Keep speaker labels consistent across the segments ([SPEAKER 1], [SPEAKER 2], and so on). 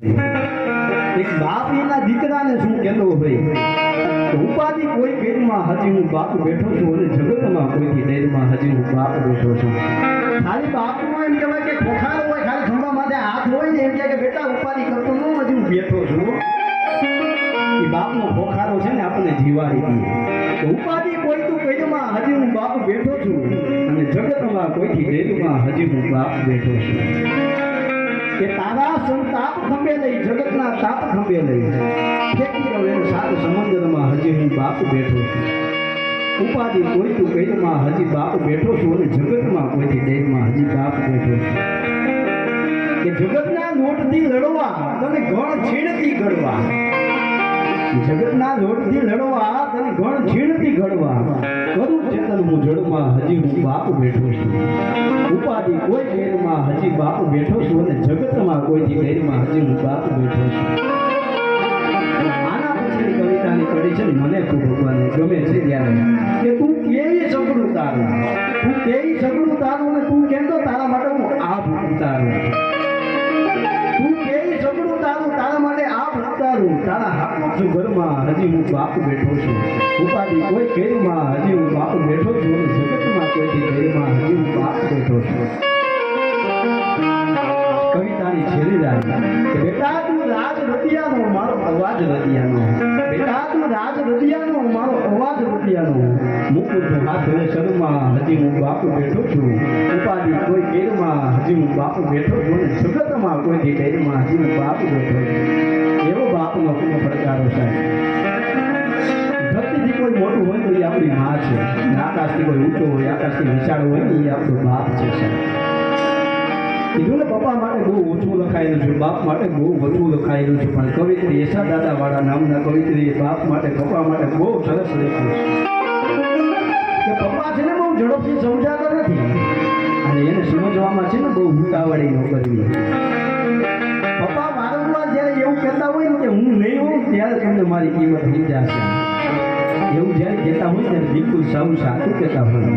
[SPEAKER 1] એક બાપ દીકરાને શું કહેતો હોય? તો ઉપાધિ કોઈ પેટમાં હજી હું બાપ બેઠો છું અને જગતમાં કોઈથી દેરમાં હજી હું બાપ બેઠો છું? ખાલી બાપનું એમ કહેવાય કે ખોખાર હોય, ખાલી ખંભા માથે હાથ હોય ને એમ કહે કે બેટા, ઉપાધિ કરતો ન હજી હું બેઠો છું. એ બાપનો ખોખારો છે ને આપણને જીવાડી દે. તો ઉપાધિ કોઈ તું પેટમાં હજી હું બાપ બેઠો છું અને જગતમાં કોઈથી દેરમાં હજી હું બાપ બેઠો છું. કે તારા સંતાપ ખંભે લઈ, જગતના તાપ ખંભે લઈ ફેંકી દઉં સાત સમંદરમાં હજી હું બાપ બેઠો છું. ઉપાધિ કોઈ તું કઈમાં હજી બાપ બેઠો છું અને જગતમાં કોઈથી દેહમાં હજી બાપ બેઠો છું. કે જગતના નોટથી લડવા તને ગણ છેડથી ઘડવા જગતના જોડથી લડવા તને ગણ છીણથી ઘડવા. કરું ચેતન હું જડમાં હજી હું બાપ બેઠો છું. ઉપાધિ કોઈ ગેરમાં હજી બાપ બેઠો છું અને જગતમાં કોઈથી ગેરમાં હજી હું બાપ બેઠો છું. મને ખૂબ ભગવાને ગમે છે ત્યારે. કે તું કેવી સગડું તારું? તું કેવી સગડું તારું ને તું તારા હાથમાં છું, ઘરમાં હજી હું બાપ બેઠો છું. ઉપાધિ કોઈ કેરમાં હજી હું બાપ બેઠો છું જગતમાં કોઈથી કેરમાં હજી હું બાપ બેઠો છું. કવિતાની છેલ્લી લાઈન બેટા તું રાજ રતિયાનો, મારો અવાજ રતિયાનો. બેટા તું રાજ રતિયાનો, મારો અવાજ રતિયાનો. મુકુટ હાથ રે શરૂમાં હજી હું બાપ બેઠો છું. ઉપાધિ કોઈ કેરમાં હજી હું બાપ બેઠો છું જગતમાં કોઈથી કેરમાં હજી હું બાપ બેઠો છું. છે. આકાશથી કોઈ ઊંચો હોય, આકાશથી વિશાળ હોય, એ આપણો બાપ છે કીધું ને પપ્પા માટે બહુ ઓછું લખાયેલું છે. બાપ માટે બહુ વધુ લખાયેલું છે. પણ કવિત્રી, એસા દાદાવાળા નામના કવિત્રી બાપ માટે, પપ્પા માટે બહુ સરસ લખ્યું છે. કે પપ્પા છે ને, બહુ ઝડપથી સમજાતા નથી. અને એને સમજવામાં છે ને, બહુ ઉતાવળી ન કરવી પપ્પા વારંવાર જ્યારે એવું કહેતા હોય ને કે હું નહીં હોઉં, ત્યારે તમને મારી કિંમત થઈ જશે એવું જ્યારે કહેતા હોય ત્યારે બિલકુલ સૌ સાચું કહેતા હોય.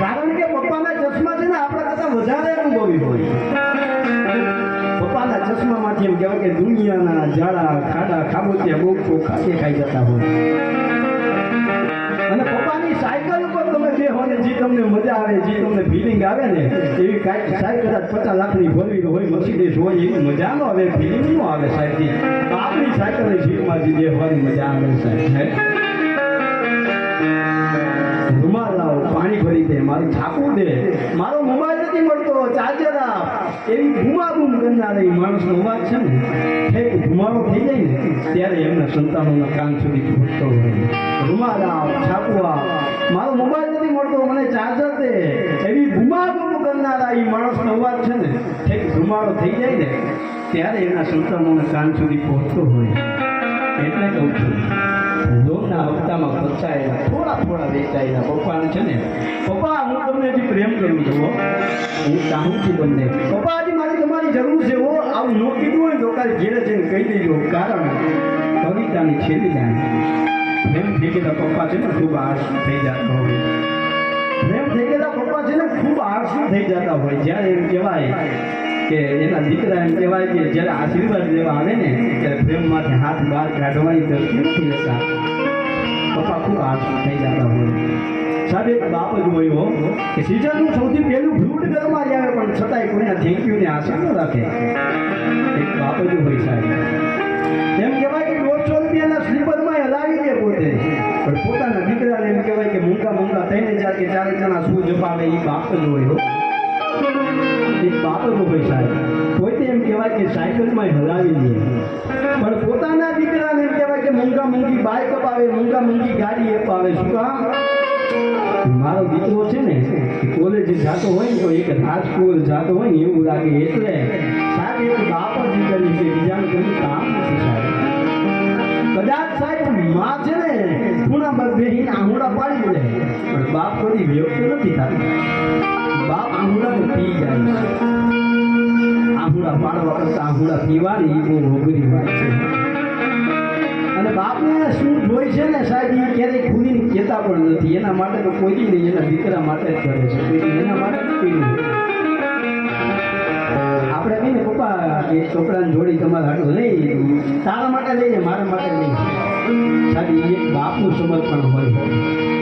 [SPEAKER 1] કારણ કે પપ્પાના ચશ્મા છે ને આપણા કરતા વધારે અનુભવી હોય પપ્પાના ચશ્મામાંથી એમ કહેવાય કે દુનિયાના ઝાડા ખાડા, ખાબોચિયા બહુ ચોખ્ખા દેખાઈ જતા હોય. તમે જે તમને મજા આવે, જે તમને ફિલિંગ આવે ને, એવી કાંઈક સાહેબ કદાચ પચાસ લાખની ફોરવી હોય મર્સિડીઝ હોય, એવી મજા ન આવે ફિલિંગ ન આવે સાહેબજી આપણી સાયકલની સીટમાંથી જે હોય મજા આવે સાહેબ રૂમાલ લાવો. મારું ઠાકુર દે મારો મોબાઈલ નથી મળતો. ચાર્જર આપ એવી બૂમાબૂમ કરનાર એ માણસનો અવાજ છે ને, ઠેક ધુમાડો થઈ જાય ને, ત્યારે એમના સંતાનોના કાન સુધી પહોંચતો હોય. રૂમાલ આપ છાપું આપ મારો મોબાઈલ નથી મળતો, મને ચાર્જર દે. એવી બૂમાબૂમ કરનારા એ માણસનો અવાજ છે ને, ઠેક ધુમાડો થઈ જાય ને, ત્યારે એના સંતાનોના કાન સુધી પહોંચતો હોય. એટલે કહું છું લોનના હપ્તામાં ફસાયેલા થોડા થોડા વેચાયેલા પપ્પાને છે ને? પપ્પા, હું તમને હજી પ્રેમ કરું છું, હું. ચાહું છું પપ્પા, હજી મારી તમારી જરૂર છે, હો. આવું ન કીધું હોય તો ઘેરે જઈને કહી દેજો. કારણ કવિતાની છેલ્લી લાઈન. પ્રેમ થઈ ગયેલા પપ્પા છે ને, ખૂબ આળસુ થઈ જતા હોય. પ્રેમ થઈ ગયેલા પપ્પા છે ને, ખૂબ આળસુ થઈ જતા હોય. જ્યારે એમ કહેવાય કે એના દીકરા એમ કહેવાય કે જ્યારે આશીર્વાદ લેવા આવે ને, ત્યારે પ્રેમમાંથી હાથ બહાર કાઢવાની દ્રષ્ટિ નથી લેતા પપ્પા ખૂબ હાથ થઈ જતા હોય. સાહેબ, એક બાપ જ હોય હો, કે સીઝનનું સૌથી પહેલું ફ્રૂટ ઘરમાં જ આવે પણ છતાંય કોઈના થેન્ક યુ ને આશા ન રાખે. એક બાપ જ હોય સાહેબ. એમ કહેવાય કે દોઢસો રૂપિયાના સ્લીપરમાં હલાવી દે પોતે. પણ પોતાના દીકરાને એમ કહેવાય કે મૂંગા મૂંગા થઈને જાય કે ચાર જણા શું જપાવે એ બાપ જ હોય હો. એક બાપ જ હોય પોતે એમ કહેવાય કે સાયકલમાં હલાવી દે પણ પોતાના દીકરાને કહેવાય કે મૂંગા મૂંગી બાઇક અપાવે મૂંગા મૂંગી ગાડી અપાવે. શું કામ? મારો દીકરો છે ને કોલેજ જાતો હોય ને, તો એક રાજસ્કૂલ જાતો હોય ને, એવું લાગે એટલે સાહેબ, એક બાપ જ દીકરી છે, બીજાનું કોઈ કામ નથી સાહેબ. કદાચ સાહેબમાં છે ને ખૂણા પર બેહીને આંગોડા પાડી દે. પણ બાપ કોઈ વ્યક્ત નથી થતી. બાપ આંગુડા તો પી જાય આંગુડા પાડવા કરતા આંગુડા પીવાની બહુ અઘરી વાત છે. અને બાપને શું જોઈ છે ને સાહેબ એ ક્યારેય ખુલીને કહેતા પણ નથી. એના માટે તો કોઈ નહીં, એના દીકરા માટે જ કરે છે. એના માટે કોઈ નહીં. આપણે કહીને, પપ્પા, એ છોકરાને જોડી તમારા હાટું લઈ તારા માટે લઈને મારા માટે લઈ સાહેબ એક બાપનું સમર્પણ હોય.